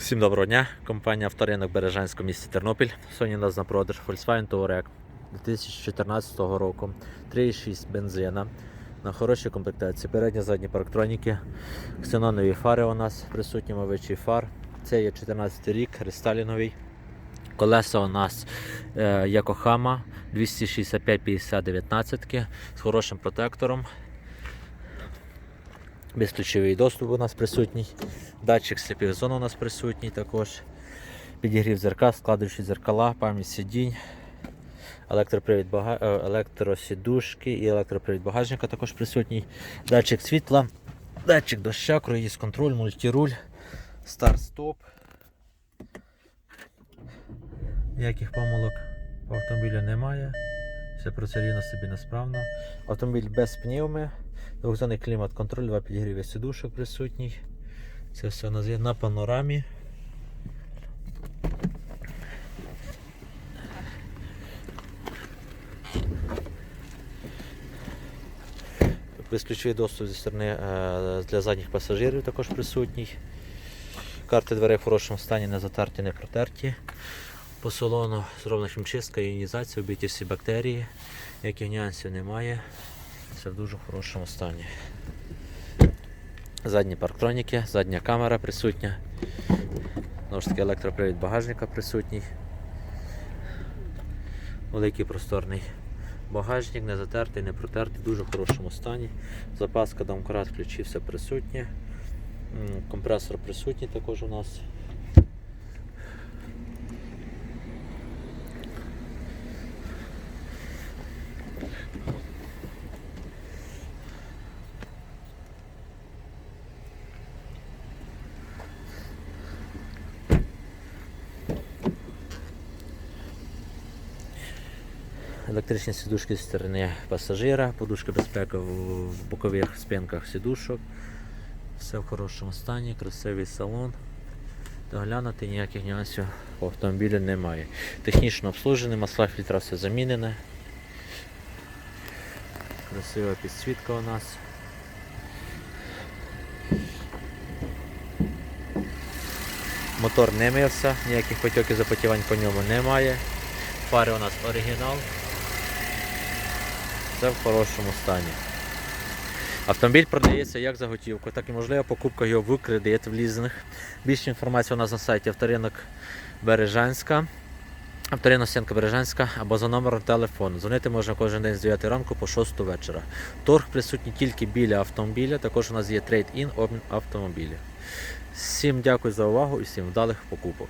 Всім доброго дня. Компанія Авторинок Бережанського місті Тернопіль. Сьогодні у нас на продаж Volkswagen Touareg 2014 року. 3,6 бензина. На хорошій комплектації. Передні задні парктроніки. Ксенонові фари у нас присутні мовичий фар. Це є 14 рік, рестайлінговий. Колеса у нас е, Якохама 265-50-19 з хорошим протектором. Безключовий доступ у нас присутній. Датчик сліпих зон у нас присутній також. Підігрів зеркал, складуючі зеркала, пам'ять сидінь, е, електросідушки і електропривід багажника також присутній. Датчик світла, датчик доща, круїз контроль, мультируль, старт-стоп. Ніяких помилок по автомобілю немає. Все процедурно собі несправно. Автомобіль без пневми. Двохзонний клімат-контроль, два підігріви сидушок присутній. Це все у нас є на панорамі. Безключовий доступ зі сторони е, для задніх пасажирів також присутній. Карти дверей в хорошому стані, не затерті, не протерті. По салону зроблена хімчистка, іонізація, вбиті всі бактерії, ніяких нюансів немає. Все в дуже хорошому стані. Задні парктроніки, задня камера присутня. Знову ж таки електропривід багажника присутній. Великий просторний багажник, не затертий, не протертий, в дуже хорошому стані. Запаска, домкрат, ключі, все присутнє. Компресор присутній також у нас. Електричні сідушки зі сторони пасажира, подушка безпеки в бокових спинках сідушок. Все в хорошому стані, красивий салон. Доглянути ніяких нюансів по автомобілю немає. Технічно обслужений, масла фільтра все замінене. Красива підсвітка у нас. Мотор не мився, ніяких потьоків запотівань по ньому немає. Фари у нас оригінал. Все в хорошому стані. Автомобіль продається як за готівку, так і можлива покупка його в кредит, в лізинг. Більше інформації у нас на сайті авторинок Бережанська. Авторинок Стінка Бережанська або за номером телефону. Дзвонити можна кожен день з 9 ранку по 6 вечора. Торг присутній тільки біля автомобіля, також у нас є трейд-ін обмін автомобілів. Всім дякую за увагу і всім вдалих покупок.